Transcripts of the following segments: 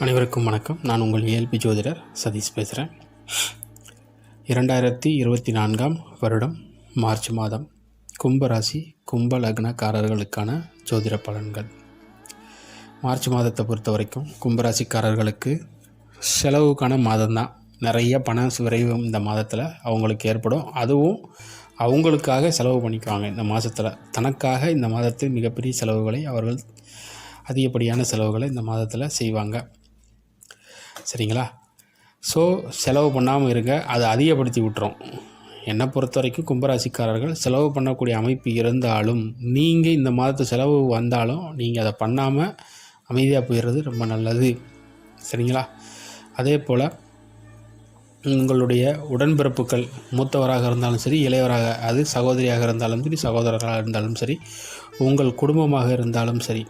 அனைவருக்கும் வணக்கம். நான் உங்கள் ஏல்பி ஜோதிடர் சதீஷ் பேசுகிறேன் இரண்டாயிரத்தி இருபத்தி நான்காம் வருடம் மார்ச் மாதம் கும்பராசி கும்ப லக்னக்காரர்களுக்கான ஜோதிட பலன்கள். மார்ச் மாதத்தை பொறுத்த வரைக்கும் கும்பராசிக்காரர்களுக்கு செலவுக்கான மாதம்தான். நிறைய பண விரைவு இந்த மாதத்தில் அவங்களுக்கு ஏற்படும். அதுவும் அவங்களுக்காக செலவு பண்ணிக்குவாங்க இந்த மாதத்தில் தனக்காக இந்த மாதத்தில் மிகப்பெரிய செலவுகளை அவர்கள் அதிகப்படியான செலவுகளை இந்த மாதத்தில் செய்வாங்க. சரிங்களா? ஸோ செலவு பண்ணாமல் இருங்க. அதை அதிகப்படுத்தி விட்டுரும். என்னை பொறுத்த வரைக்கும் கும்பராசிக்காரர்கள் செலவு பண்ணக்கூடிய அமைப்பு இருந்தாலும் நீங்கள் இந்த மாதத்து செலவு வந்தாலும் நீங்கள் அதை பண்ணாமல் அமைதியாக போயிடுறது ரொம்ப நல்லது. சரிங்களா? அதே போல் உங்களுடைய உடன்பிறப்புகள் மூத்தவராக இருந்தாலும் சரி இளையவராக அது சகோதரியாக இருந்தாலும் சரி சகோதரராக இருந்தாலும் சரி உங்கள் குடும்பமாக இருந்தாலும் சரி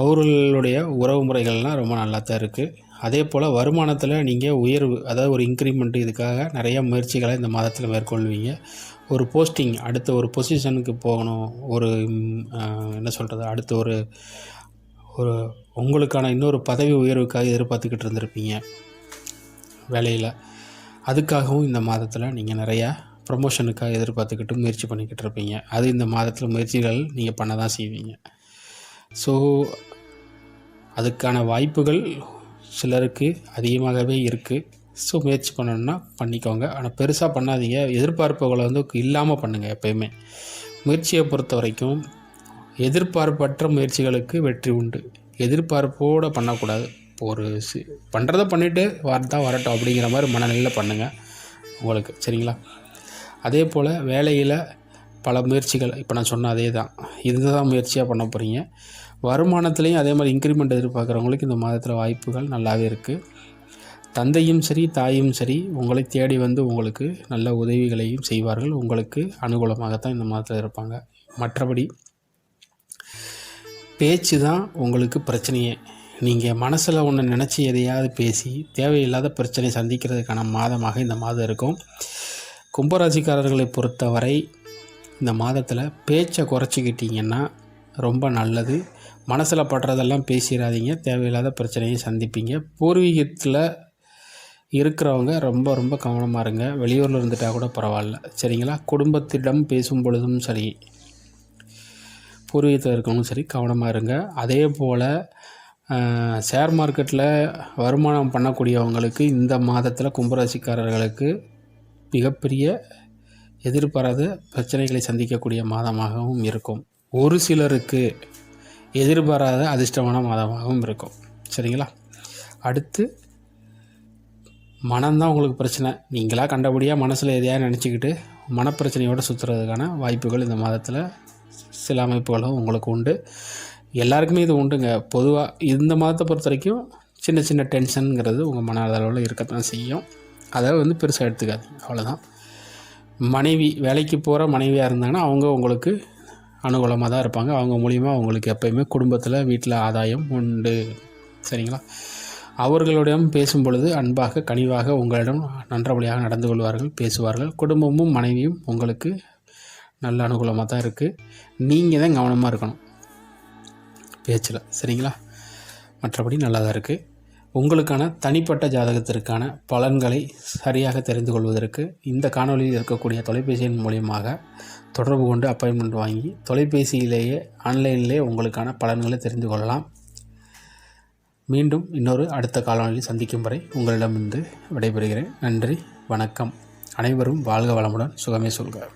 அவர்களுடைய உறவு முறைகள்லாம் ரொம்ப நல்லா தான் இருக்குது அதே போல் வருமானத்தில் நீங்கள் உயர்வு அதாவது ஒரு இன்க்ரிமெண்ட் இதுக்காக நிறைய முயற்சிகளை இந்த மாதத்தில் மேற்கொள்வீங்க. ஒரு போஸ்டிங் அடுத்த ஒரு பொசிஷனுக்கு போகணும் ஒரு என்ன சொல்கிறது அடுத்த ஒரு ஒரு உங்களுக்கான இன்னொரு பதவி உயர்வுக்காக எதிர்பார்த்துக்கிட்டு இருந்திருப்பீங்க வேலையில். அதுக்காகவும் இந்த மாதத்தில் நீங்கள் நிறையா ப்ரமோஷனுக்காக எதிர்பார்த்துக்கிட்டு முயற்சி பண்ணிக்கிட்டு இருப்பீங்க. அது இந்த மாதத்தில் முயற்சிகள் நீங்கள் பண்ண தான் செய்வீங்க. ஸோ அதுக்கான வாய்ப்புகள் சிலருக்கு அதிகமாகவே இருக்குது ஸோ முயற்சி பண்ணணுன்னா பண்ணிக்கோங்க. ஆனால் பெருசாக பண்ணாதீங்க. எதிர்பார்ப்புகளை வந்து இல்லாமல் பண்ணுங்கள் எப்போயுமே. முயற்சியை பொறுத்த வரைக்கும் எதிர்பார்ப்பற்ற முயற்சிகளுக்கு வெற்றி உண்டு. எதிர்பார்ப்போடு பண்ணக்கூடாது. ஒரு சி பண்ணுறத பண்ணிவிட்டு வரதான் வரட்டும் அப்படிங்கிற மாதிரி மனநிலையில் பண்ணுங்கள் உங்களுக்கு சரிங்களா? அதே போல் வேலையில் பல முயற்சிகள் இப்போ நான் சொன்ன அதே தான் இதுதான் முயற்சியாக பண்ண போகிறீங்க வருமானத்துலேயும் அதே மாதிரி இன்க்ரிமெண்ட் எதிர்பார்க்குறவங்களுக்கு இந்த மாதத்தில் வாய்ப்புகள் நல்லாவே இருக்குது தந்தையும் சரி தாயும் சரி உங்களை தேடி வந்து உங்களுக்கு நல்ல உதவிகளையும் செய்வார்கள். உங்களுக்கு அனுகூலமாகத்தான் இந்த மாதத்தில் இருப்பாங்க. மற்றபடி பேச்சு தான் உங்களுக்கு பிரச்சனையே. நீங்கள் மனசில் ஒன்று நினச்சி எதையாவது பேசி தேவையில்லாத பிரச்சனை சந்திக்கிறதுக்கான மாதமாக இந்த மாதம் இருக்கும். கும்பராசிக்காரர்களை பொறுத்தவரை இந்த மாதத்தில் பேச்சை குறைச்சிக்கிட்டிங்கன்னா ரொம்ப நல்லது. மனசில் படுறதெல்லாம் பேசிடாதீங்க தேவையில்லாத பிரச்சனையை சந்திப்பீங்க. பூர்வீகத்தில் இருக்கிறவங்க ரொம்ப ரொம்ப கவனமாக இருங்க. வெளியூரில் இருந்துட்டால் கூட பரவாயில்ல. சரிங்களா? குடும்பத்திடம் பேசும் பொழுதும் சரி பூர்வீகத்தில் இருக்கவங்களும் சரி கவனமாக இருங்க. அதே போல் ஷேர் மார்க்கெட்டில் வருமானம் பண்ணக்கூடியவங்களுக்கு இந்த மாதத்தில் கும்பராசிக்காரர்களுக்கு மிகப்பெரிய எதிர்பாராத பிரச்சனைகளை சந்திக்கக்கூடிய மாதமாகவும் இருக்கும். ஒரு சிலருக்கு எதிர்பாராத அதிர்ஷ்டமான மாதமாகவும் இருக்கும். சரிங்களா? அடுத்து மனம்தான் உங்களுக்கு பிரச்சனை. நீங்களாக கண்டபடியாக மனசில் எதையாக நினச்சிக்கிட்டு மனப்பிரச்சனையோடு சுற்றுறதுக்கான வாய்ப்புகள் இந்த மாதத்தில் சில அமைப்புகளும் உங்களுக்கு உண்டு. எல்லாருக்குமே இது உண்டுங்க. பொதுவாக இந்த மாதத்தை பொறுத்த வரைக்கும் சின்ன சின்ன டென்ஷனுங்கிறது உங்கள் மன அளவில் இருக்கத்தான் செய்யும். அதை வந்து பெருசாக எடுத்துக்காது அவ்வளோதான் மனைவி வேலைக்கு போகிற மனைவியாக இருந்தாங்கன்னா அவங்க உங்களுக்கு அனுகூலமாக தான் இருப்பாங்க. அவங்க மூலிமா அவங்களுக்கு எப்போயுமே குடும்பத்தில் வீட்டில் ஆதாயம் உண்டு. சரிங்களா? அவர்களிடம் பேசும் பொழுது அன்பாக கனிவாக உங்களிடம் நன்றபடியாக நடந்து கொள்வார்கள் பேசுவார்கள். குடும்பமும் மனைவியும் உங்களுக்கு நல்ல அனுகூலமாக தான் இருக்குது நீங்கள் தான் கவனமாக இருக்கணும். பேச்சில். சரிங்களா? மற்றபடி நல்லா தான் இருக்குது உங்களுக்கான தனிப்பட்ட ஜாதகத்திற்கான பலன்களை சரியாக தெரிந்து கொள்வதற்கு இந்த காணொலியில் இருக்கக்கூடிய தொலைபேசியின் மூலியமாக தொடர்பு கொண்டு அப்பாயின்மெண்ட் வாங்கி தொலைபேசியிலேயே ஆன்லைனிலே உங்களுக்கான பலன்களை தெரிந்து கொள்ளலாம். மீண்டும் இன்னொரு அடுத்த காலநிலையில் சந்திக்கும் வரை உங்களிடமிருந்து விடைபெறுகிறேன். நன்றி வணக்கம். அனைவரும் வாழ்க வளமுடன். சுகமே சொல்க.